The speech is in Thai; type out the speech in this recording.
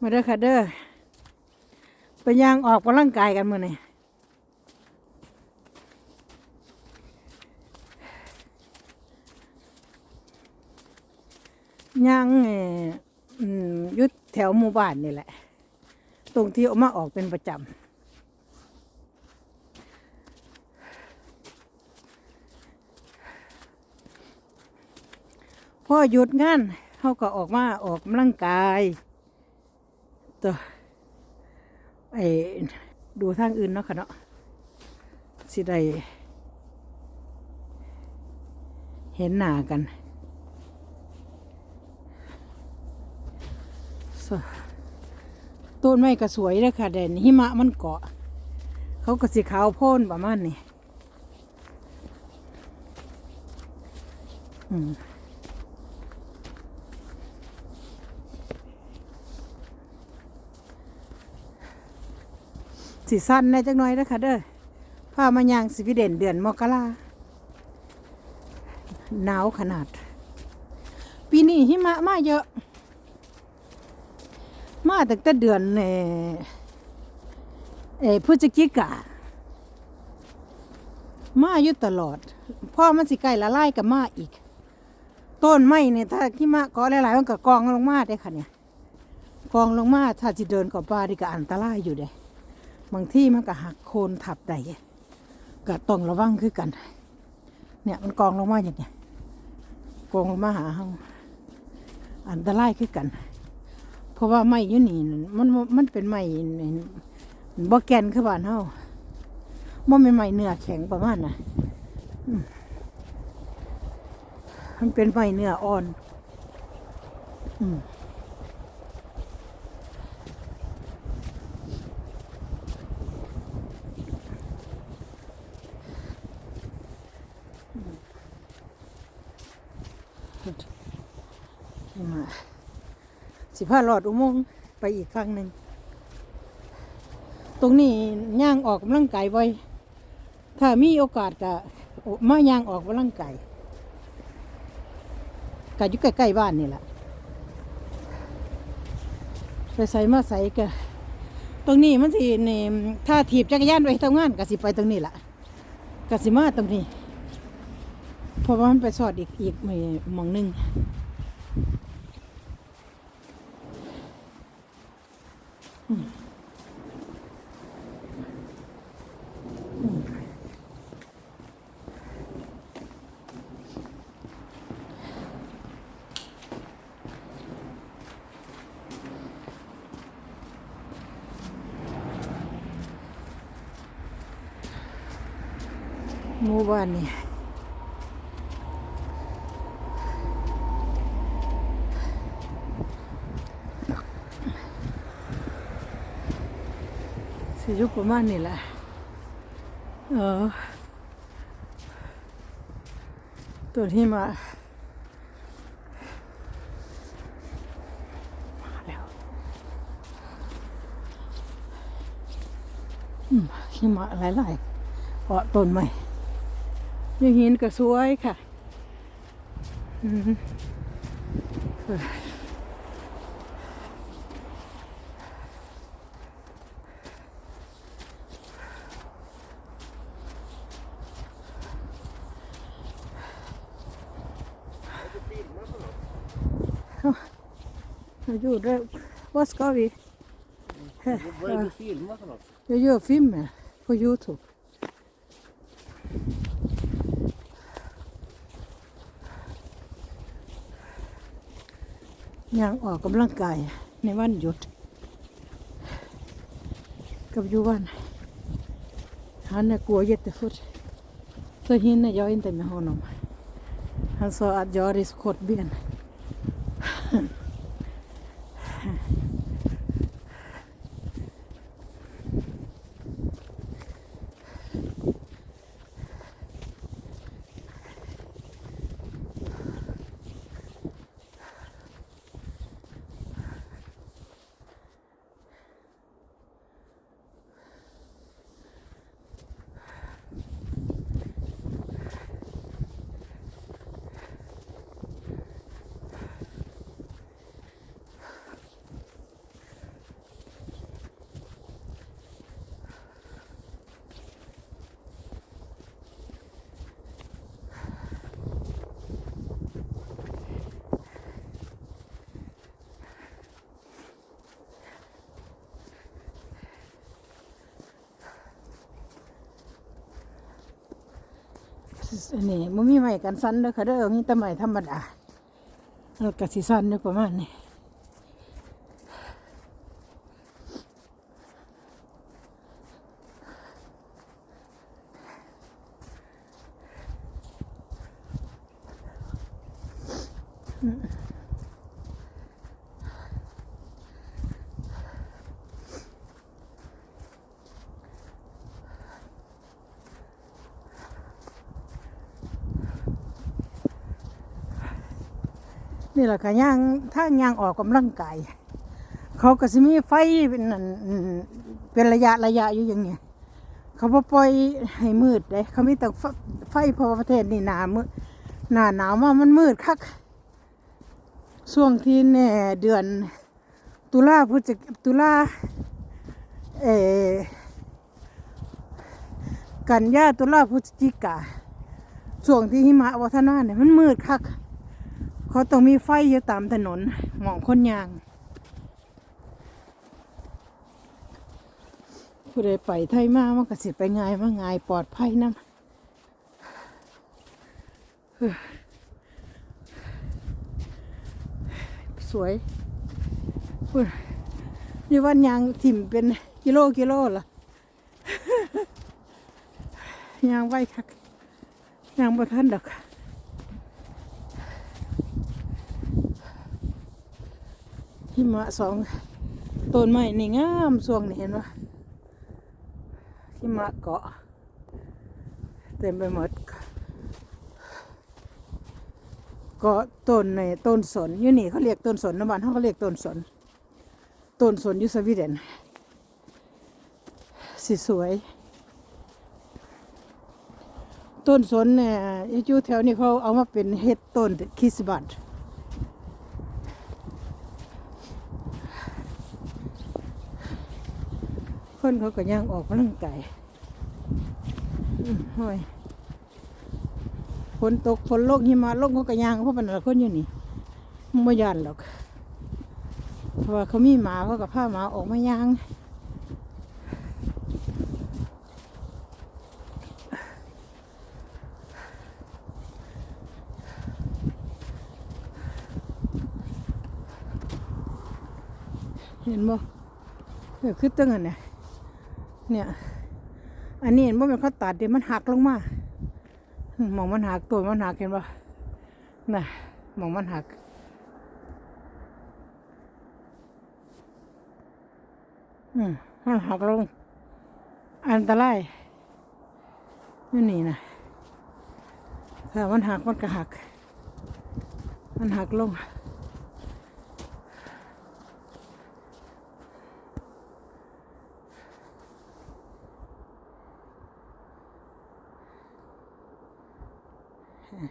มาเด้อค่ะเด้อไปย่างออกกำลังกายกันมื้อนี้ย่างอืมอยุดแถวหมู่บ้านนี่แหละ ตรงที่เอามาออกเป็นประจำพ่อหยุดงานเขาก็ออกมาออกกำลังกาย ตัวไอ้ดูทางอื่นเนาะค่ะเนาะสิได้เห็นหน้ากันต้นไม้ก็สวยเลยค่ะแดนหิมะมันเกาะ เขาก็สีขาวโพ่นประมาณนี้อืม สีสั้นแน่จักหน่อยนะคะเด้อพามายางสวีเดนเดือนมกราหนาวขนาด ปีนี้หิมะมาเยอะ มาตั้งแต่เดือนเอ่อเออพฤศจิกามาอยู่ตลอดพ่อมันสิใกล้ละลายกับมาอีก ต้นไม้เนี่ยถ้าหิมะกาะหลายๆมันก็กองลงมาได้ค่ะเนี่ย กองลงมาถ้าจะเดินกับป่าดีก็อันตรายอยู่เด้ บางที่มันก็หักโคนทับได้ก็ต้องระวังคือกัน เนี่ยมันกองลงมาอย่างเนี้ยกองลงมาหาเฮาอันตรายคือกัน เพราะว่าไม้ยู่นั่มันมันเป็นไม้นี่บ่แกนคือบ้านเฮาบ่เป็นไม้เนื้อแข็งประมาณน่ะมมันเป็นไม้เนื้ออ่อน อืม มาสิพาหลอดอุโมงค์ไปอีกครั้งหนึ่ง ตรงนี้ย่างออกกำลังกายบ่อย ถ้ามีโอกาสก็มาย่างออกกำลังกายก็อยู่ใกล้ๆบ้านนี่แหละไปใส่มาใส่ก็ตรงนี้มันสินี่ถ้าถีบจักรยานไปทำงานก็สิไปตรงนี้แหละก็สิมาตรงนี้ เพราะว่ามันไปสอดอีกอีกไม่หมองหนึ่งหมู่บ้านนี่ สิยุประมาณนี้แหละ เออ ตัวที่มามาแล้วอืมหิมะหลายๆเกาะต้นใหม่ยังหินก็สวยค่ะ อืม เอออยู่ด้วย Vad ska vi? Vad är det du filmar för något? Jag gör filmer på Youtube. y ยังออกกำลังกายในวันหยุด กับอยู่บ้าน Han går jättefort. Så hinner jag inte med honom. Han sa att jag är så kort ben. นนี้มันมีใหม่กันสั้นเด้อค่ะเด้อมีแต่ใหม่ธรรมดาแล้วก็สิสั้นอยู่ประมาณนี้ นี่แหละค่ะย่างถ้าย่างออกกำลังกายเขาก็สิมีไฟเป็นเป็นระยะระยะอยู่อย่างเงี้ยเขาบ่ปล่อยให้มืดเลยเขาไมีแต่ไฟไฟเพอประเทศนี่หนามืดหนาหนาวมามันมืดคักช่วงที่แน่เดือน ตุลาพฤศจิกตุลาเออกันยาตุลาพฤศจิกาช่วงที่หิมะวัฒนาเนี่ยมันมืดคัก เขาต้องมีไฟอยู่ตามถนนหมองคนยาง ผู้ใดไปไทยมามันก็สิไปง่ายมาง่ายปลอดภัยนะเฮ้อสวยพูดนี่วันยางถิ่มเป็นกิโลกิโลละยางไว้คักยางบ่ทันดอก หิมะสองต้นไม้นี่งามสวงนี่เห็นปะหิมะเกาะ เต็มไปหมดเกาะต้นในต้นสนอยู่นี่เขาเรียกต้นสนนะบ้านเขาเขาเรียกต้นสนต้นสนอยูสวีเดนสิสวย ต้นสนเนี่ยอยู่แถวนี้เขาเอามาเป็นเฮ็ดต้นคิสบัตมาส คนเขาก็ย่างออกกำลังกายห้อยฝนตกฝนลงหิมะลงเขาก็ย่างเพราะเป็นอะไรคนอยู่นี่ไม่ยันหรอกเพราะว่าเขามีหมาเขากับผ้าหมาออกมาย่างเห็นบ่เออคือตั้งอันเนี่ย เนี่ย อันนี้เห็นว่ามันเขาตัดเดี๋ยวมันหักลงมาอืมมองมันหักตัวมันหักเห็นปะน่ะมองมันหักอืมมันหักลง อันตรายนี่นี่นะถ้ามันหักมันก็หัก มันหักลง হ্যাঁ